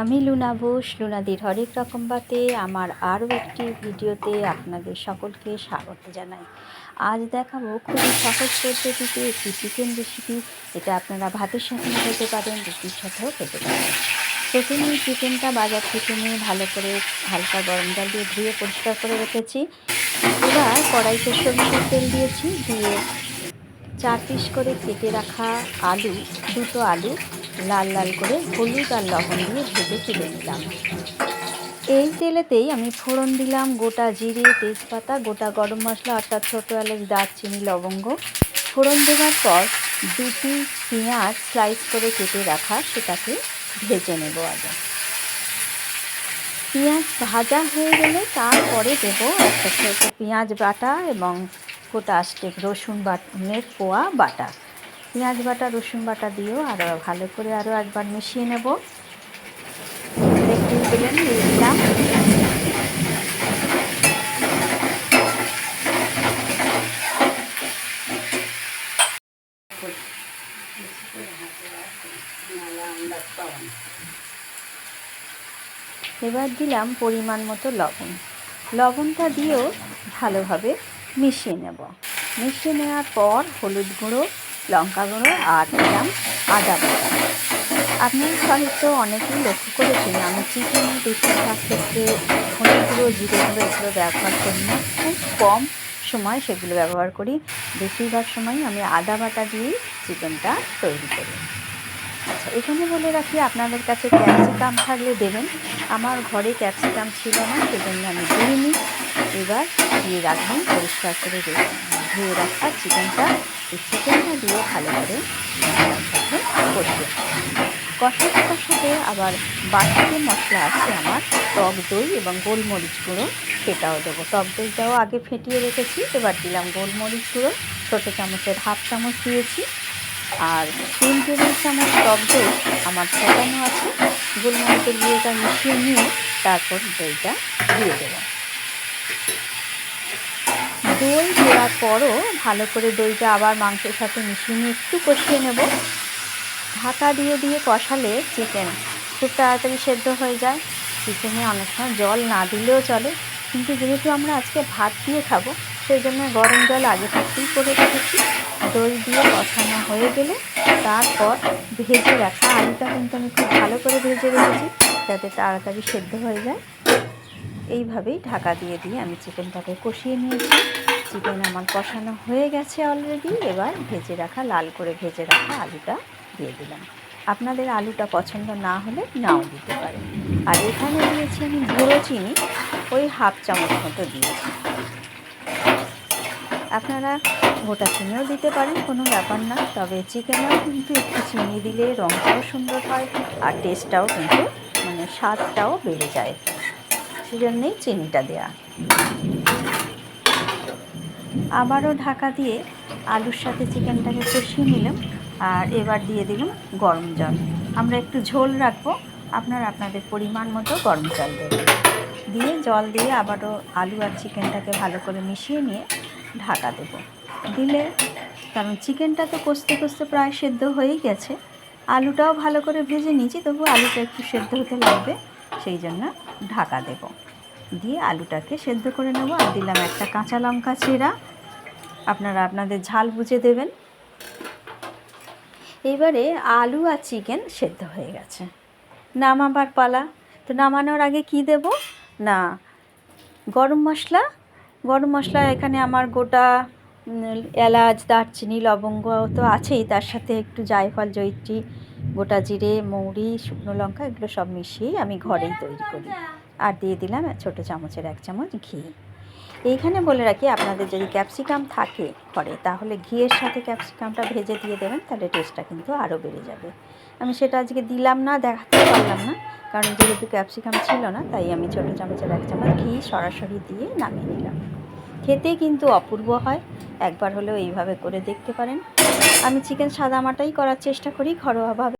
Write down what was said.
আমি লুনা বোস, লুনাদির হরেক রকম বাতে আমার আরও একটি ভিডিওতে আপনাদের সকলকে স্বাগত জানাই। আজ দেখাবো খুবই সহজ পদ্ধতিতে একটি চিকেন রেসিপি এটা আপনারা ভাতের সাথে খেতে পারেন, রুটির সাথেও খেতে পারেন। প্রথমে চিকেনটা বাজার থেকে নিয়ে ভালো করে হালকা গরম জল দিয়ে ধুয়ে পরিষ্কার করে রেখেছি। এবার কড়াইতে সরিষার তেল দিয়েছি, দিয়ে চার পিস করে কেটে রাখা আলু, দুটো আলু লাল লাল করে হলুদ আর লবণ দিয়ে ভেজে তুলে নিলাম। এই তেলেতেই আমি ফোড়ন দিলাম গোটা জিরে, তেজপাতা, গোটা গরম মশলা, অর্থাৎ ছোটো এলাচ, দারচিনি, লবঙ্গ। ফোড়ন দেওয়ার পর দুটি পেঁয়াজ স্লাইস করে কেটে রাখা, সেটাকে ভেজে নেব আগে। পেঁয়াজ ভাজা হয়ে গেলে তারপরে দেবো একটা ছোটো পেঁয়াজ বাটা এবং গোটা আস্টেক রসুন বাটনের পোয়া বাটা। পেঁয়াজ বাটা, রসুন বাটা দিয়েও আরও ভালো করে আরও একবার মিশিয়ে নেব। এবার দিলাম পরিমাণ মতো লবণ। লবণটা দিয়েও ভালোভাবে মিশিয়ে নেব। মিশিয়ে নেওয়ার পর হলুদ গুঁড়ো লঙ্কা গুঁড়ো আর দিলাম আদা বাটা। আপনারা হয়তো অনেকেই লক্ষ্য করেছেন, আমি চিকেন বেশিরভাগ ক্ষেত্রে হলুদ গুঁড়ো জিরে গুঁড়ো এগুলো ব্যবহার করি না। খুব কম সময় সেগুলো ব্যবহার করি, বেশিরভাগ সময় আমি আদা বাটা দিয়েই চিকেনটা তৈরি করি। আচ্ছা এখানে বলে রাখি, আপনাদের কাছে ক্যাপসিকাম থাকলে দেবেন। আমার ঘরে ক্যাপসিকাম ছিল না, সেজন্য আমি দিইনি। এবার দিয়ে রাখবেন পরিষ্কার করে দেবেন ধুয়ে রাখা চিকেনটা এই চিকেনটা দিয়ে ভালো করে সাথে কষিয়ে কষাতে কষাতে আবার বাড়তি মশলা আছে আমার, টক দই এবং গোলমরিচ গুঁড়ো, সেটাও দেবো। টক দইটাও আগে ফেটিয়ে রেখেছি, এবার দিলাম গোলমরিচ গুঁড়ো, ছোটো চামচের হাফ চামচ দিয়েছি। আর তিন টেবিল চামচ টক দই আমার ফোটানো আছে, গোলমরিচের গুঁড়োটা মিশিয়ে নিয়ে তারপর দইটা দিয়ে দেবো। দই দেওয়ার পরও ভালো করে দইটা আবার মাংসের সাথে মিশিয়ে নিয়ে একটু কষিয়ে নেব। ঢাকা দিয়ে দিয়ে কষালে চিকেন খুব তাড়াতাড়ি সেদ্ধ হয়ে যায়। চিকেনে অনেক সময় জল না দিলেও চলে। কিন্তু যেহেতু আমরা আজকে ভাত দিয়ে খাব সেই জন্য গরম জল আগে থাকতেই করে রেখেছি। দই দিয়ে কষানো হয়ে গেলে তারপর ভেজে রাখা আলুটা কিন্তু আমি খুব ভালো করে ভেজে রেখেছি, যাতে তাড়াতাড়ি সেদ্ধ হয়ে যায়। এইভাবেই ঢাকা দিয়ে দিয়ে আমি চিকেনটাকে কষিয়ে নিয়েছি। চিকেন আমার কষানো হয়ে গেছে অলরেডি এবার ভেজে রাখা, লাল করে ভেজে রাখা আলুটা দিয়ে দিলাম। আপনাদের আলুটা পছন্দ না হলে নাও দিতে পারেন। আর এখানে দিয়েছি আমি গুঁড়ো চিনি, ওই হাফ চামচ মতো দিয়েছি। আপনারা গোটা চিনিও দিতে পারেন, কোনো ব্যাপার না। তবে চিকেনেও কিন্তু একটু চিনি দিলে রঙটাও সুন্দর হয় আর টেস্টটাও কিন্তু মানে স্বাদটাও বেড়ে যায়। সেজন্যেই চিনিটা দেয়া। আবারও ঢাকা দিয়ে আলুর সাথে চিকেনটাকে কষিয়ে নিলাম আর এবার দিয়ে দিলাম গরম জল। আমরা একটু ঝোল রাখব, আপনারা আপনাদের পরিমাণ মতো গরম জল দেবেন। দিয়ে জল দিয়ে আবারও আলু আর চিকেনটাকে ভালো করে মিশিয়ে নিয়ে ঢাকা দেব। দিলে কারণ চিকেনটা তো কষতে কষতে প্রায় সেদ্ধ হয়েই গেছে। আলুটাও ভালো করে ভেজে নিয়েছি তবু আলুটা একটু সেদ্ধ হতে লাগবে, সেই জন্য ঢাকা দেব। দিয়ে আলুটাকে সেদ্ধ করে নেব। আর দিলাম একটা কাঁচা লঙ্কা চেরা আপনারা আপনাদের ঝাল বুঝে দেবেন। এবারে আলু আর চিকেন সেদ্ধ হয়ে গেছে। নামাবার পালা। তো নামানোর আগে কি দেব? না, গরম মশলা। গরম মশলা এখানে আমার গোটা এলাচ, দারচিনি, লবঙ্গ তো আছেই। তার সাথে একটু জায়ফল জৈত্রী গোটা জিরে, মৌরি, শুকনো লঙ্কা এগুলো সব মিশিয়েই আমি ঘরেই তৈরি করি। আর দিয়ে দিলাম ছোটো চামচের এক চামচ ঘি। এইখানে বলে রাখি, আপনাদের যদি ক্যাপসিকাম থাকে ঘরে তাহলে ঘিয়ের সাথে ক্যাপসিকামটা ভেজে দিয়ে দেবেন, তাহলে টেস্টটা কিন্তু আরও বেড়ে যাবে। আমি সেটা আজকে দিলাম না দেখাতে পারলাম না, কারণ যেহেতু ক্যাপসিকাম ছিল না, তাই আমি ছোটো চামচের এক চামচ ঘি সরাসরি দিয়ে নামিয়ে নিলাম। খেতে কিন্তু অপূর্ব হয়, একবার হলেও এইভাবে করে দেখতে পারেন। আমি চিকেন সাদামাটাই করার চেষ্টা করি, ঘরোয়াভাবে।